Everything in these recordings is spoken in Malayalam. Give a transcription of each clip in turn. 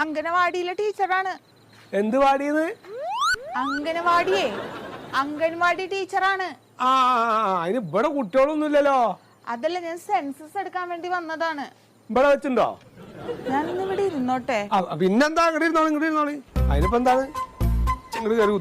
അംഗനവാടിയിലെ ടീച്ചറാണ്. എന്ത് പാടിയത് അംഗനവാടിയേ. അംഗൻവാടി ടീച്ചറാണ്. ആ അതിന് ഇവിടെ കുട്ടികളൊന്നും ഇല്ലല്ലോ അതല്ല ഞാൻ സെൻസസ് എടുക്കാൻ വേണ്ടി വന്നതാണ്. ഇവിടെ വെച്ചിണ്ടോ ഞാൻ ഇന്ന് ഇവിടെ ഇരുന്നോട്ടെ. ആ, പിന്നെന്താ? ഇങ്ങോട്ട് ഇരുന്നോളി ഇങ്ങോട്ട് ഇരുന്നോളി. അതിനിപ്പോ എന്താണ്? ഇങ്ങോട്ട് കയറി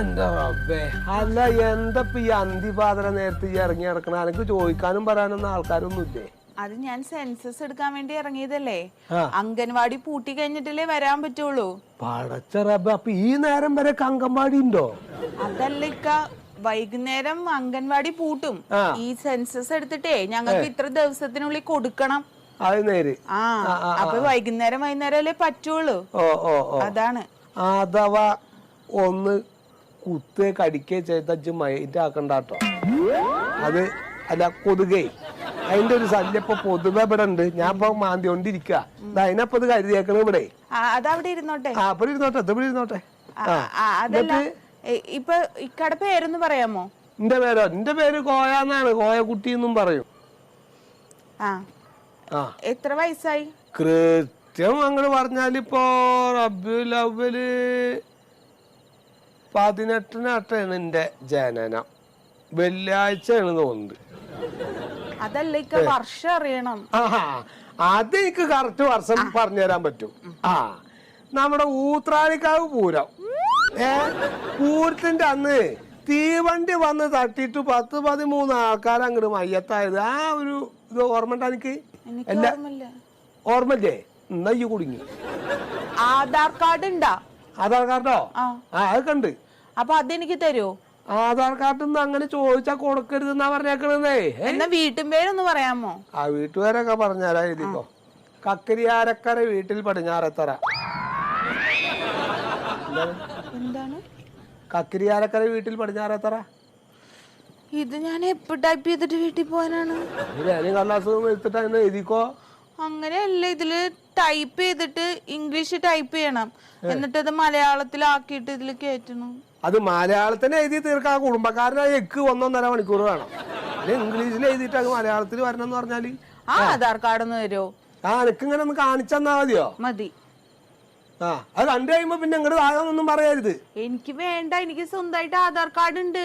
അല്ല എന്തപ്പ ഈ അന്തിപാതര നേരത്തെ ഈ ഇറങ്ങി നടക്കണ? എനിക്ക് ചോദിക്കാനും പറയാനൊന്നും ആൾക്കാരൊന്നും ഇല്ലേ അത് ഞാൻ സെൻസസ് എടുക്കാൻ വേണ്ടി ഇറങ്ങിയതല്ലേ. അംഗൻവാടി പൂട്ടി കഴിഞ്ഞിട്ടല്ലേ വരാൻ പറ്റുള്ളൂ. പടച്ച റബ്ബ അപ്പൊ ഈ നേരം വരെ അംഗൻവാടി ഉണ്ടോ? അതല്ല ഇക്ക വൈകുന്നേരം അംഗൻവാടി പൂട്ടും. ഈ സെൻസസ് എടുത്തിട്ടേ ഞങ്ങൾക്ക് ഇത്ര ദിവസത്തിനുള്ളിൽ കൊടുക്കണം. അത് നേര്. ആ. അപ്പൊ വൈകുന്നേരം വൈകുന്നേരം അല്ലേ പറ്റുള്ളൂ. ഓ ഓ ഓ. അതാണ്. അഥവാ ഒന്ന് കുത്തേ കടിക്കേ ചെയ്തച്ച് മൈൻഡ് ആക്കണ്ടാട്ടോ അത് അല്ല കൊതുകേ. അതിന്റെ ഒരു ശല്യം ഇപ്പൊ പൊതുവെ ഇവിടെ ഉണ്ട്. ഞാൻ ഇപ്പൊ മാന്തി കൊണ്ടിരിക്ക അതിനപ്പൊ ഇത് കരുതിയേക്കണ ഇവിടെ. അതവിടെ ഇരുന്നോട്ടെ. ആ അപ്പൊ ഇരുന്നോട്ടെ ഇത് ഇവിടെ ഇരുന്നോട്ടെ. ആ, ആ ആ, അതല്ല എ- ഇപ്പൊ ഇക്കടെ പേരൊന്ന് പറയാമോ? എന്റെ പേരോ? എന്റെ പേര് കോയാന്നാണ്. കോയക്കുട്ടി എന്നും പറയും എത്ര വയസ്സായി? കൃത്യം അങ്ങോട്ട് പറഞ്ഞാലിപ്പോ റബ്ബുൽ അവൽ പതിനെട്ടിനാട്ടാണ് എന്റെ ജനനം. വെള്ളിയാഴ്ചയാണ് തോന്നുന്നത്. അതല്ല ഇക്ക വർഷം അറിയണം. ആഹാ അത് എനിക്ക് കറക്റ്റ് വർഷം പറഞ്ഞു തരാൻ പറ്റും. ആ നമ്മുടെ ഊത്രാളിക്കാവ് പൂരം. ഏ പൂരത്തിന്റെ അന്ന് തീവണ്ടി വന്ന് തട്ടിയിട്ട് പത്ത് പതിമൂന്ന് ആൾക്കാർ അങ്ങോട്ട് മയ്യത്തായത്. ആ ഒരു ഇത് ഓർമ്മ എനിക്ക്? ഓർമ്മല്ലേ എന്നാ ഈ കുടുങ്ങി. ആധാർ കാർഡ് ഉണ്ടാ? ആധാർ കാർഡോ? ആ. അത് കണ്ട്. അപ്പൊ അതെനിക്ക് തരുമോ ആധാർ കാർഡ് അങ്ങനെ ചോദിച്ചാ കൊടുക്കരുതെന്നാ പറഞ്ഞേക്കണതേ. എന്നാ വീട്ടും പേരൊന്ന് പറയാമോ? ആ വീട്ടുകാരൊക്കെ പറഞ്ഞാലാ എഴുതിക്കോ. കക്കരിയാരക്കര വീട്ടിൽ പടിഞ്ഞാറത്തറ. എന്താണ്? കക്കരിയാരക്കര വീട്ടിൽ പടിഞ്ഞാറത്തറ. ഇത് ഞാൻ എപ്പോ ടൈപ്പ് ചെയ്തിട്ട് വീട്ടിൽ പോകാനാണ്? അങ്ങനെയല്ലേ കള്ളാസും എടുത്തിട്ട് അതിന് എഴുതിക്കോ. അങ്ങനെയല്ല ഇതിൽ ടൈപ്പ് ചെയ്തിട്ട് ഇംഗ്ലീഷ് ടൈപ്പ് ചെയ്യണം. എന്നിട്ട് അത് മലയാളത്തിലാക്കിയിട്ട് ഇതിൽ കയറ്റണം അത് മലയാളത്തിന് എഴുതി തീർക്കാൻ കുടുംബക്കാരനായി എക്ക് ഒന്നൊന്നര മണിക്കൂർ വേണം. ഇംഗ്ലീഷിൽ എഴുതിയിട്ട് അത് മലയാളത്തിൽ വരണം എന്ന് പറഞ്ഞാൽ? ആ ആധാർ കാർഡ് ഒന്ന് തരുമോ ആ എനിക്ക് ഇങ്ങനെ ഒന്ന് കാണിച്ചെന്നാ മതിയോ? മതി. ആ അത് കണ്ടു കഴിയുമ്പോ പിന്നെ ഇങ്ങോട്ട് താഴെ ഒന്നും പറയരുത്. എനിക്ക് വേണ്ട എനിക്ക് സ്വന്തമായിട്ട് ആധാർ കാർഡ് ഉണ്ട്